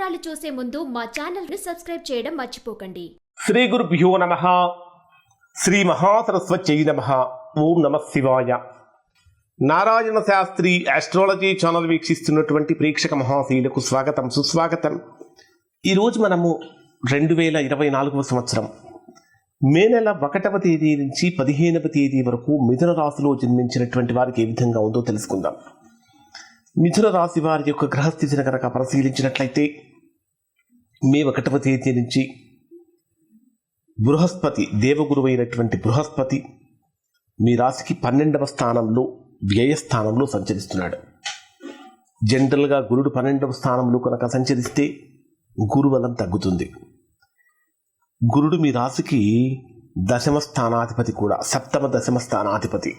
వివరాలు చూసే ముందు మా ఛానల్ని సబ్స్క్రైబ్ చేయడం మర్చిపోకండి. శ్రీ గురుభ్యో నమ. శ్రీ మహాసరస్వత్యై నమ. ఓం నమ శివాయ. నారాయణ శాస్త్రి ఆస్ట్రాలజీ ఛానల్ వీక్షిస్తున్నటువంటి ప్రేక్షక మహాశీలకు స్వాగతం సుస్వాగతం. ఈరోజు మనము రెండు వేల ఇరవై నాలుగవ సంవత్సరం. మే నెల ఒకటవ తేదీ నుంచి పదిహేనవ తేదీ వరకు మిథున రాశిలో జన్మించినటువంటి వారికి ఏ విధంగా ఉందో తెలుసుకుందాం. మిథున రాశి వారి యొక్క గ్రహస్థితిని కనుక పరిశీలించినట్లయితే మే ఒకటవ తేదీ నుంచి బృహస్పతి దేవగురువైనటువంటి బృహస్పతి మీ రాశికి పన్నెండవ స్థానంలో వ్యయస్థానంలో సంచరిస్తున్నాడు. జనరల్గా గురుడు పన్నెండవ స్థానంలో కనుక సంచరిస్తే గురుబలం తగ్గుతుంది. గురుడు మీ రాశికి దశమ స్థానాధిపతి కూడా సప్తమ దశమ స్థానాధిపతి.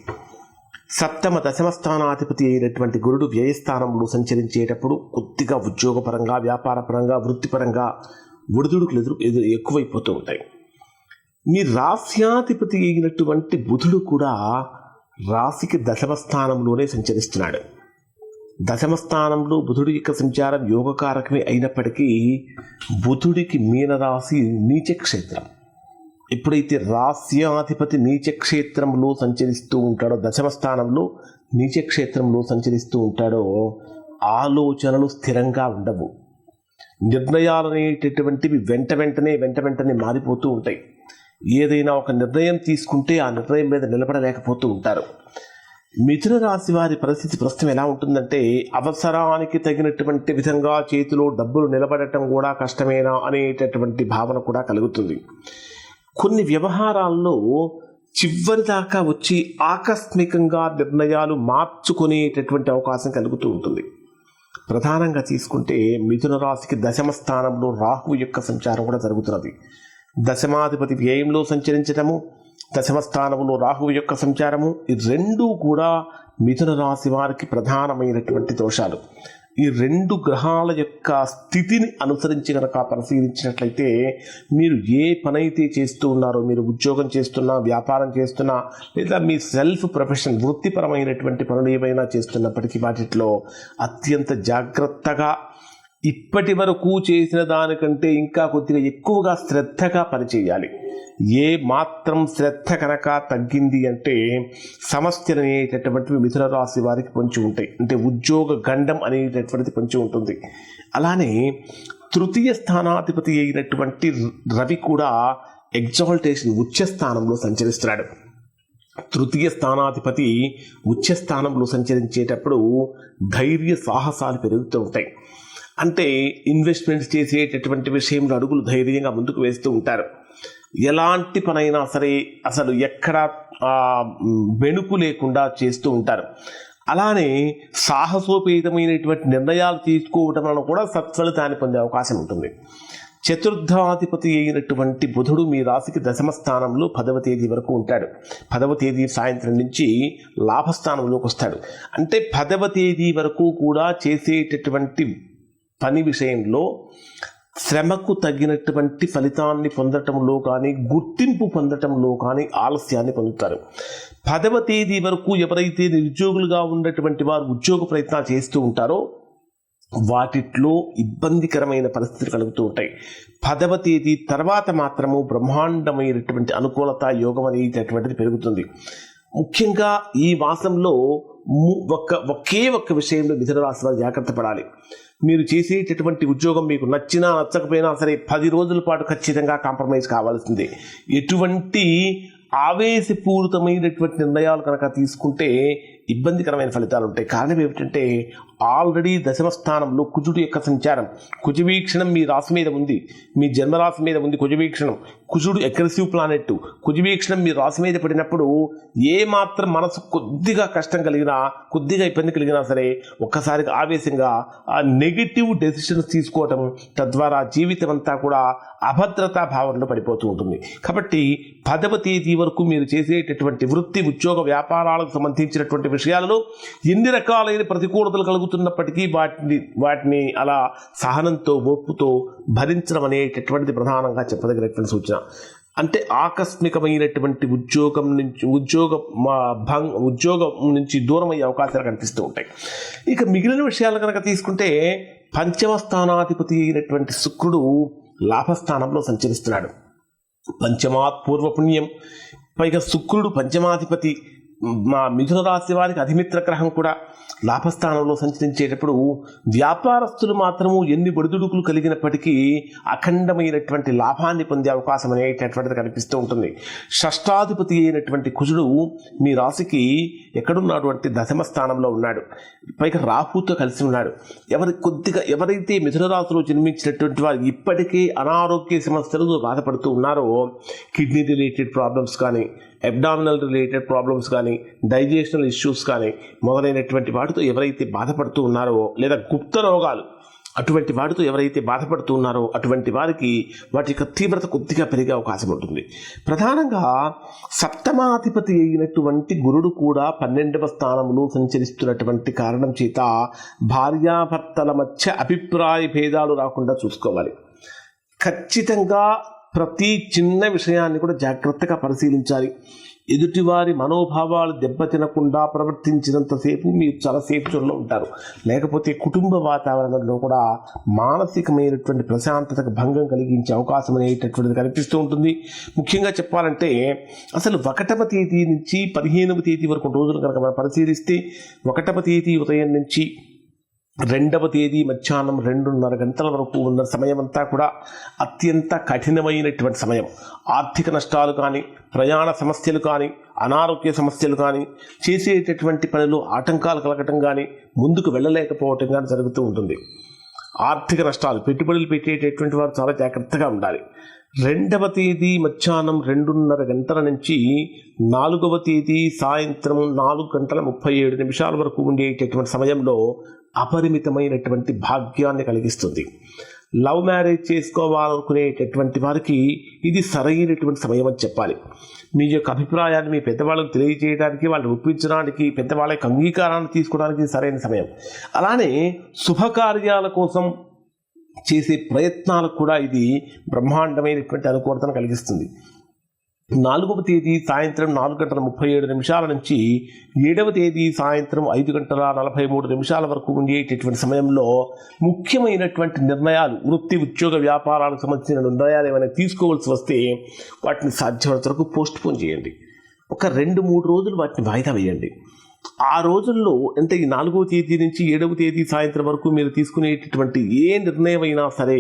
సప్తమ దశమ స్థానాధిపతి అయినటువంటి గురుడు వ్యయస్థానంలో సంచరించేటప్పుడు కొద్దిగా ఉద్యోగపరంగా వ్యాపారపరంగా వృత్తిపరంగా ఒడిదుడుకులు ఎదురు ఎదురు ఎక్కువైపోతూ ఉంటాయి. మీ రాస్యాధిపతి అయినటువంటి బుధుడు కూడా రాశికి దశమ స్థానంలోనే సంచరిస్తున్నాడు. దశమ స్థానంలో బుధుడి యొక్క సంచారం యోగకారకమే అయినప్పటికీ బుధుడికి మీనరాశి నీచక్షేత్రం. ఎప్పుడైతే రాస్యాధిపతి నీచక్షేత్రంలో సంచరిస్తూ ఉంటాడో దశమ స్థానంలో నీచక్షేత్రంలో సంచరిస్తూ ఉంటాడో ఆలోచనలు స్థిరంగా ఉండవు. నిర్ణయాలు అనేటటువంటివి వెంట వెంటనే వెంట వెంటనే మారిపోతూ ఉంటాయి. ఏదైనా ఒక నిర్ణయం తీసుకుంటే ఆ నిర్ణయం మీద నిలబడలేకపోతూ ఉంటారు. మిథున రాశి వారి పరిస్థితి ప్రస్తుతం ఎలా ఉంటుందంటే అవసరానికి తగినటువంటి విధంగా చేతిలో డబ్బులు నిలబడటం కూడా కష్టమేనా అనేటటువంటి భావన కూడా కలుగుతుంది. కొన్ని వ్యవహారాల్లో చివరి దాకా వచ్చి ఆకస్మికంగా నిర్ణయాలు మార్చుకునేటటువంటి అవకాశం కలుగుతూ ఉంటుంది. ప్రధానంగా తీసుకుంటే మిథున రాశికి దశమ స్థానంలో రాహువు యొక్క సంచారం కూడా జరుగుతున్నది. దశమాధిపతి వ్యయంలో సంచరించటము దశమ స్థానంలో రాహువు యొక్క సంచారము ఈ రెండూ కూడా మిథున రాశి వారికి ప్రధానమైనటువంటి దోషాలు. ఈ రెండు గ్రహాల యొక్క స్థితిని అనుసరించి కనుక పరిశీలించినట్లయితే మీరు ఏ పనైతే చేస్తూ ఉన్నారో మీరు ఉద్యోగం చేస్తున్నా వ్యాపారం చేస్తున్నా లేదా మీ సెల్ఫ్ ప్రొఫెషన్ వృత్తిపరమైనటువంటి పనులు ఏమైనా చేస్తున్నప్పటికీ వాటిలో అత్యంత జాగ్రత్తగా ఇప్పటి వరకు చేసిన దానికంటే ఇంకా కొద్దిగా ఎక్కువగా శ్రద్ధగా పనిచేయాలి. ఏ మాత్రం శ్రద్ధ కనుక తగ్గింది అంటే సమస్యలు అనేటటువంటివి మిథున రాశి వారికి పొంచి ఉంటాయి. అంటే ఉద్యోగ గండం అనేటటువంటిది పొంచి ఉంటుంది. అలానే తృతీయ స్థానాధిపతి అయినటువంటి రవి కూడా ఎగ్జాల్టేషన్ ఉచ్చ స్థానంలో సంచరిస్తున్నాడు. తృతీయ స్థానాధిపతి ఉచ్చ స్థానంలో సంచరించేటప్పుడు ధైర్య సాహసాలు పెరుగుతూ ఉంటాయి. అంటే ఇన్వెస్ట్మెంట్స్ చేసేటటువంటి విషయంలో అడుగులు ధైర్యంగా ముందుకు వేస్తూ ఉంటారు. ఎలాంటి పనైనా సరే అసలు ఎక్కడ వెనుకు లేకుండా చేస్తూ ఉంటారు. అలానే సాహసోపేతమైనటువంటి నిర్ణయాలు తీసుకోవటం వలన కూడా సత్ఫలితాన్ని పొందే అవకాశం ఉంటుంది. చతుర్థాధిపతి అయినటువంటి బుధుడు మీ రాశికి దశమ స్థానంలో పదవ తేదీ వరకు ఉంటాడు. పదవ తేదీ సాయంత్రం నుంచి లాభస్థానంలోకి వస్తాడు. అంటే పదవ తేదీ వరకు కూడా చేసేటటువంటి పని విషయంలో శ్రమకు తగినటువంటి ఫలితాన్ని పొందటంలో కానీ గుర్తింపు పొందటంలో కానీ ఆలస్యాన్ని పొందుతారు. పదవ తేదీ వరకు ఎవరైతే నిరుద్యోగులుగా ఉన్నటువంటి వారు ఉద్యోగ ప్రయత్నాలు చేస్తూ ఉంటారో వాటిట్లో ఇబ్బందికరమైన పరిస్థితులు కలుగుతూ ఉంటాయి. పదవ తేదీ తర్వాత మాత్రము బ్రహ్మాండమైనటువంటి అనుకూలత యోగం అనేటటువంటిది పెరుగుతుంది. ముఖ్యంగా ఈ మాసంలో ము- ఒక్క ఒకే ఒక్క విషయంలో మిథున రాశి వారు జాగ్రత్త పడాలి. మీరు చేసేటటువంటి ఉద్యోగం మీకు నచ్చినా నచ్చకపోయినా సరే పది రోజుల పాటు ఖచ్చితంగా కాంప్రమైజ్ కావాల్సిందే. ఎటువంటి ఆవేశపూరితమైనటువంటి నిర్ణయాలు కనుక తీసుకుంటే ఇబ్బందికరమైన ఫలితాలు ఉంటాయి. కారణం ఏమిటంటే ఆల్రెడీ దశమ స్థానంలో కుజుడు యొక్క సంచారం కుజవీక్షణం మీ రాశి మీద ఉంది. మీ జన్మరాశి మీద ఉంది కుజవీక్షణం. కుజుడు అగ్రెసివ్ ప్లానెట్ కుజవీక్షణం మీ రాశి మీద పడినప్పుడు ఏ మాత్రం మనసు కొద్దిగా కష్టం కలిగినా కొద్దిగా ఇబ్బంది కలిగినా సరే ఒక్కసారిగా ఆవేశంగా ఆ నెగిటివ్ డెసిషన్స్ తీసుకోవటం తద్వారా జీవితం అంతా కూడా అభద్రతా భావనలో పడిపోతూ ఉంటుంది. కాబట్టి పదవ తేదీ వరకు మీరు చేసేటటువంటి వృత్తి ఉద్యోగ వ్యాపారాలకు సంబంధించినటువంటి విషయాలలో ఎన్ని రకాలైన ప్రతికూలతలు కలుగుతున్నప్పటికీ వాటిని వాటిని అలా సహనంతో ఓర్పుతో భరించడం అనేటటువంటిది ప్రధానంగా చెప్పదగినటువంటి సూచన. అంటే ఆకస్మికమైనటువంటి ఉద్యోగం నుంచి ఉద్యోగ భంగ్ ఉద్యోగం నుంచి దూరం అయ్యే అవకాశాలు కనిపిస్తూ ఉంటాయి. ఇక మిగిలిన విషయాలు కనుక తీసుకుంటే పంచమ స్థానాధిపతి అయినటువంటి శుక్రుడు లాభస్థానంలో సంచరిస్తున్నాడు. పంచమాత్ పూర్వపుణ్యం పైగా శుక్రుడు పంచమాధిపతి మా మిథున రాశి వారికి అధిమిత్ర గ్రహం కూడా లాభస్థానంలో సంచరించేటప్పుడు వ్యాపారస్తులు మాత్రము ఎన్ని బడిదుడుకులు కలిగినప్పటికీ అఖండమైనటువంటి లాభాన్ని పొందే అవకాశం అనేటటువంటిది కనిపిస్తూ ఉంటుంది. షష్టాధిపతి అయినటువంటి కుజుడు మీ రాశికి ఎక్కడున్నాడు అంటే దశమ స్థానంలో ఉన్నాడు. పైగా రాహుతో కలిసి ఉన్నాడు. ఎవరి కొద్దిగా ఎవరైతే మిథున రాశిలో జన్మించినటువంటి వారు ఇప్పటికీ అనారోగ్య సమస్యలతో బాధపడుతూ ఉన్నారో కిడ్నీ రిలేటెడ్ ప్రాబ్లమ్స్ కానీ అబ్డామినల్ రిలేటెడ్ ప్రాబ్లమ్స్ కానీ డైజెషనల్ ఇష్యూస్ కానీ మొదలైనటువంటి వాటితో ఎవరైతే బాధపడుతూ ఉన్నారో లేదా గుప్త రోగాలు అటువంటి వాటితో ఎవరైతే బాధపడుతూ ఉన్నారో అటువంటి వారికి వాటి యొక్క తీవ్రత కొద్దిగా పెరిగే అవకాశం ఉంటుంది. ప్రధానంగా సప్తమాధిపతి అయినటువంటి గురుడు కూడా పన్నెండవ స్థానంలో సంచరిస్తున్నటువంటి కారణం చేత భార్యాభర్తల మధ్య అభిప్రాయ భేదాలు రాకుండా చూసుకోవాలి. ఖచ్చితంగా ప్రతి చిన్న విషయాన్ని కూడా జాగ్రత్తగా పరిశీలించాలి. ఎదుటివారి మనోభావాలు దెబ్బతినకుండా ప్రవర్తించినంతసేపు మీరు చాలా సేఫ్ జోన్లో ఉంటారు. లేకపోతే కుటుంబ వాతావరణంలో కూడా మానసికమైనటువంటి ప్రశాంతతకు భంగం కలిగించే అవకాశం అనేటటువంటిది కనిపిస్తూ ఉంటుంది. ముఖ్యంగా చెప్పాలంటే అసలు ఒకటవ తేదీ నుంచి పదిహేనవ తేదీ వరకు రోజులు కనుక మనం పరిశీలిస్తే ఒకటవ తేదీ ఉదయం నుంచి రెండవ తేదీ మధ్యాహ్నం రెండున్నర గంటల వరకు ఉన్న సమయం అంతా కూడా అత్యంత కఠినమైనటువంటి సమయం. ఆర్థిక నష్టాలు కానీ ప్రయాణ సమస్యలు కానీ అనారోగ్య సమస్యలు కానీ చేసేటటువంటి పనులు ఆటంకాలు కలగటం కానీ ముందుకు వెళ్ళలేకపోవటం కానీ జరుగుతూ ఉంటుంది. ఆర్థిక నష్టాలు పెట్టుబడులు పెట్టేటటువంటి వారు చాలా జాగ్రత్తగా ఉండాలి. రెండవ తేదీ మధ్యాహ్నం రెండున్నర గంటల నుంచి నాలుగవ తేదీ సాయంత్రం నాలుగు గంటల ముప్పై ఏడు నిమిషాల వరకు ఉండేటటువంటి సమయంలో అపరిమితమైనటువంటి భాగ్యాన్ని కలిగిస్తుంది. లవ్ మ్యారేజ్ చేసుకోవాలనుకునేటటువంటి వారికి ఇది సరైనటువంటి సమయం అని చెప్పాలి. మీ యొక్క అభిప్రాయాన్ని మీ పెద్దవాళ్ళకు తెలియజేయడానికి వాళ్ళని ఒప్పించడానికి పెద్దవాళ్ళకి అంగీకారాన్ని తీసుకోవడానికి సరైన సమయం. అలానే శుభకార్యాల కోసం చేసే ప్రయత్నాలకు కూడా ఇది బ్రహ్మాండమైనటువంటి అనుకూలతను కలిగిస్తుంది. నాలుగవ తేదీ సాయంత్రం నాలుగు గంటల ముప్పై ఏడు నిమిషాల నుంచి ఏడవ తేదీ సాయంత్రం ఐదు గంటల నలభై మూడు నిమిషాల వరకు ఉండేటటువంటి సమయంలో ముఖ్యమైనటువంటి నిర్ణయాలు వృత్తి ఉద్యోగ వ్యాపారాలకు సంబంధించిన నిర్ణయాలు ఏమైనా తీసుకోవాల్సి వస్తే వాటిని సాధ్యమైనంత వరకు పోస్ట్ పోన్ చేయండి. ఒక రెండు మూడు రోజులు వాటిని వాయిదా వేయండి. ఆ రోజుల్లో అంటే ఈ నాలుగవ తేదీ నుంచి ఏడవ తేదీ సాయంత్రం వరకు మీరు తీసుకునేటటువంటి ఏ నిర్ణయం అయినా సరే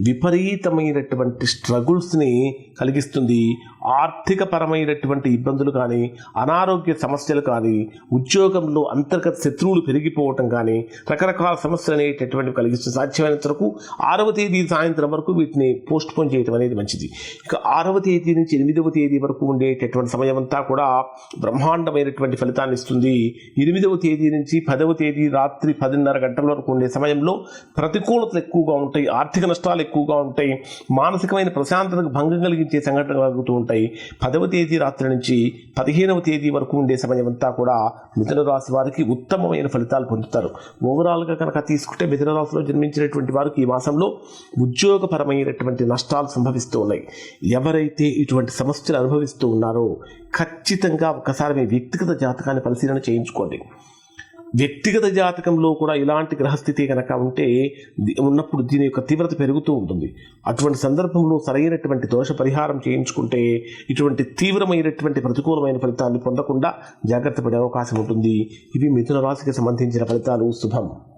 విపరీతమైనటువంటి స్ట్రగుల్స్ని కలిగిస్తుంది. ఆర్థిక పరమైనటువంటి ఇబ్బందులు కానీ అనారోగ్య సమస్యలు కానీ ఉద్యోగంలో అంతర్గత శత్రువులు పెరిగిపోవటం కానీ రకరకాల సమస్యలు అనేటటువంటివి కలిగిస్తుంది సాధ్యమైనంత వరకు ఆరవ తేదీ సాయంత్రం వరకు వీటిని పోస్ట్ పోన్ చేయడం అనేది మంచిది. ఇక ఆరవ తేదీ నుంచి ఎనిమిదవ తేదీ వరకు ఉండేటటువంటి సమయం అంతా కూడా బ్రహ్మాండమైనటువంటి ఫలితాన్ని ఇస్తుంది. ఎనిమిదవ తేదీ నుంచి పదవ తేదీ రాత్రి పదిన్నర గంటల వరకు ఉండే సమయంలో ప్రతికూలతలు ఎక్కువగా ఉంటాయి ఆర్థిక నష్టాలు ఎక్కువగా ఉంటాయి మానసికమైన ప్రశాంతతకు భంగం కలిగించే సంఘటనలు కలుగుతూ ఉంటాయి. పదవ తేదీ రాత్రి నుంచి పదిహేనవ తేదీ వరకు ఉండే సమయం అంతా కూడా మిథున రాశి వారికి ఉత్తమమైన ఫలితాలు పొందుతారు. ఓవరాల్గా కనుక తీసుకుంటే మిథున రాశిలో జన్మించినటువంటి వారికి ఈ మాసంలో ఉద్యోగపరమైనటువంటి నష్టాలు సంభవిస్తూ ఉన్నాయి. ఎవరైతే ఇటువంటి సమస్యలు అనుభవిస్తూ ఉన్నారో ఖచ్చితంగా ఒకసారి మీ వ్యక్తిగత జాతకాన్ని పరిశీలన చేయించుకోండి. వ్యక్తిగత జాతకంలో కూడా ఇలాంటి గ్రహస్థితి కనుక ఉంటే ఉన్నప్పుడు దీని యొక్క తీవ్రత పెరుగుతూ ఉంటుంది. అటువంటి సందర్భంలో సరైనటువంటి దోష పరిహారం చేయించుకుంటే ఇటువంటి తీవ్రమైనటువంటి ప్రతికూలమైన ఫలితాన్ని పొందకుండా జాగ్రత్త పడే అవకాశం ఉంటుంది. ఇవి మిథున రాశికి సంబంధించిన ఫలితాలు. శుభం.